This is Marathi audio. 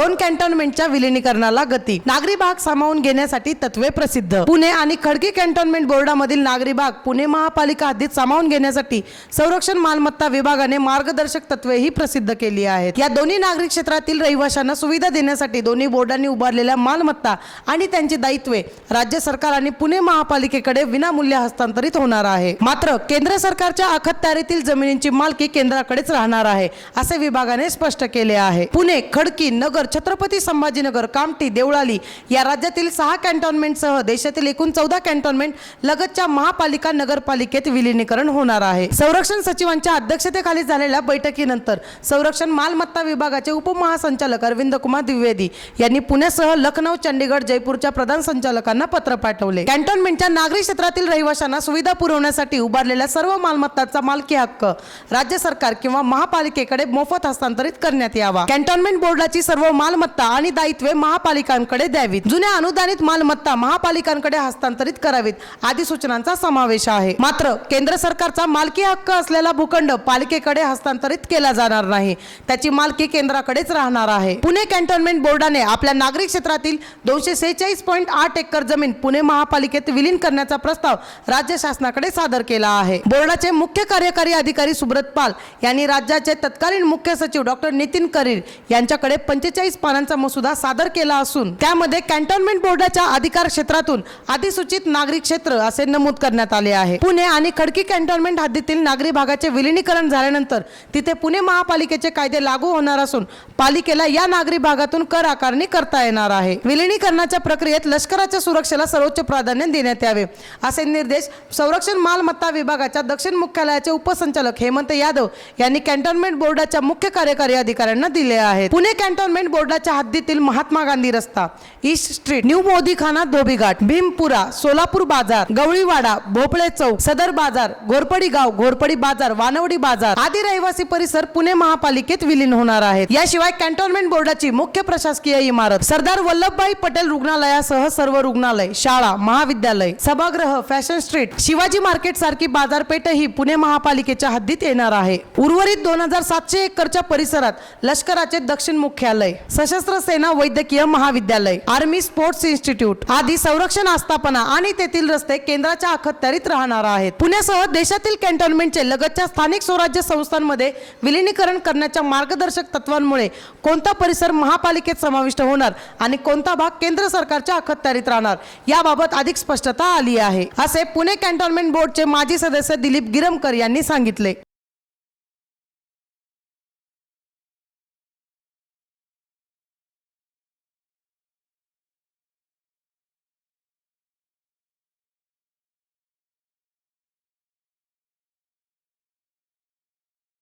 दोन कॅन्टोन्मेंटच्या विलिनीकरणाला गती. नागरी भाग सामावून घेण्यासाठी तत्वे प्रसिद्ध. पुणे आणि खडकी कॅन्टोन्मेंट बोर्डामधील नागरी भाग पुणे महापालिका हद्दीत सामावून घेण्यासाठी संरक्षण मालमत्ता विभागाने मार्गदर्शक तत्वे ही प्रसिद्ध केली आहेत. या दोन्ही नागरिक क्षेत्रातील रहिवाशांना सुविधा देण्यासाठी दोन्ही बोर्डांनी उभारलेल्या मालमत्ता आणि त्यांची दायित्वे राज्य सरकार आणि पुणे महापालिकेकडे विनामूल्य हस्तांतरित होणार आहे. मात्र केंद्र सरकारच्या अखत्यारीतील जमिनींची मालकी केंद्राकडेच राहणार आहे असे विभागाने स्पष्ट केले आहे. पुणे खडकी नगर छत्रपती संभाजीनगर कामठी देवळाली या राज्यातील सहा कॅन्टोन्मेंटसह देशातील एकूण चौदा कॅन्टोन्मेंट लगतच्या महापालिका नगरपालिकेत विलिनीकरण होणार आहे. संरक्षण सचिवांच्या अध्यक्षतेखाली झालेल्या बैठकीनंतर संरक्षण मालमत्ता विभागाचे उपमहासंचालक अरविंद कुमार द्विवेदी यांनी पुण्यासह लखनौ चंडीगड जयपूरच्या प्रधान संचालकांना पत्र पाठवले. कॅन्टोन्मेंटच्या नागरी क्षेत्रातील रहिवाशांना सुविधा पुरवण्यासाठी उभारलेल्या सर्व मालमत्ताचा मालकी हक्क राज्य सरकार किंवा महापालिकेकडे मोफत हस्तांतरित करण्यात यावा. कॅन्टोन्मेंट बोर्डाची सर्व मालमत्ता आणि दायित्वे महापालिकांकडे द्यावीत. जुन्या अनुदानित मालमत्ता महापालिकांकडे हस्तांतरित करावीत. आदी सूचनांचा समावेश आहे. मात्र केंद्र सरकारचा मालकी हक्क असलेला भूखंड पालिकेकडे हस्तांतरित केला जाणार नाही. त्याची मालकी केंद्राकडेच राहणार आहे. पुणे कॅन्टोन्मेंट बोर्डाने आपल्या नागरिक क्षेत्रातील दोनशे सेहेचाळीस पॉईंट आठ एकर जमीन पुणे महापालिकेत विलीन करण्याचा प्रस्ताव राज्य शासनाकडे सादर केला आहे. बोर्डाचे मुख्य कार्यकारी अधिकारी सुब्रत पाल यांनी राज्याचे तत्कालीन मुख्य सचिव डॉक्टर नितीन करीर यांच्याकडे पंचेचाळीस पानांचा मसुदा सादर केला असून त्यामध्ये कॅन्टोन्मेंट बोर्डाच्या अधिकार क्षेत्रातून अधिसूचित नागरिक क्षेत्र असे नमूद करण्यात आले आहे. पुणे आणि खडकी कॅन्टोन्मेंट हद्दीतील नागरी भागाचे विलिनीकरण झाल्यानंतर तिथे पुणे महापालिकेचे कायदे लागू होणार असून पालिकेला या नागरी भागातून कर आकारणी करता येणार आहे. विलिनीकरणाच्या प्रक्रियेत लष्कराच्या सुरक्षेला सर्वोच्च प्राधान्य देण्यात यावे असे निर्देश संरक्षण मालमत्ता विभागाच्या दक्षिण मुख्यालयाचे उपसंचालक हेमंत यादव यांनी कॅन्टोन्मेंट बोर्डाच्या मुख्य कार्यकारी अधिकाऱ्यांना दिले आहेत. पुणे कॅन्टोन्मेंट बोर्डाच्या हद्दीतील महात्मा गांधी रस्ता east street new Modikhana Dhobighat Bhimpura Solapur Bazar Gavliwada Bhople चौक सदर बाजार घोरपडी गाव घोरपडी बाजार वानवडी बाजार आदी रहिवासी परिसर पुणे महापालिकेत विलीन होणार आहेत. याशिवाय कॅन्टोन्मेंट बोर्डाची मुख्य प्रशासकीय इमारत सरदार वल्लभभाई पटेल रुग्णालयासह सर्व रुग्णालय शाळा महाविद्यालय सभागृह फॅशन स्ट्रीट शिवाजी मार्केट सारखी बाजारपेठही पुणे महापालिकेच्या हद्दीत येणार आहे. उर्वरित दोन हजार सातशे एकरच्या परिसरात लष्कराचे दक्षिण मुख्यालय सशस्त्र सेना वैद्यकीय महाविद्यालय आर्मी स्पोर्ट्स इन्स्टिट्यूट आदी संरक्षण आस्थापना आणि तेथील रस्ते केंद्राच्या अखत्यारीत राहणार आहेत. पुण्यासह देशातील कॅन्टोन्मेंटचे लगतच्या स्थानिक स्वराज्य संस्थांमध्ये विलिनीकरण करण्याच्या मार्गदर्शक तत्वांमुळे कोणता परिसर महापालिकेत समाविष्ट होणार आणि कोणता भाग केंद्र सरकारच्या अखत्यारीत राहणार याबाबत अधिक स्पष्टता आली आहे असे पुणे कॅन्टोन्मेंट बोर्डचे माजी सदस्य दिलीप गिरमकर यांनी सांगितले.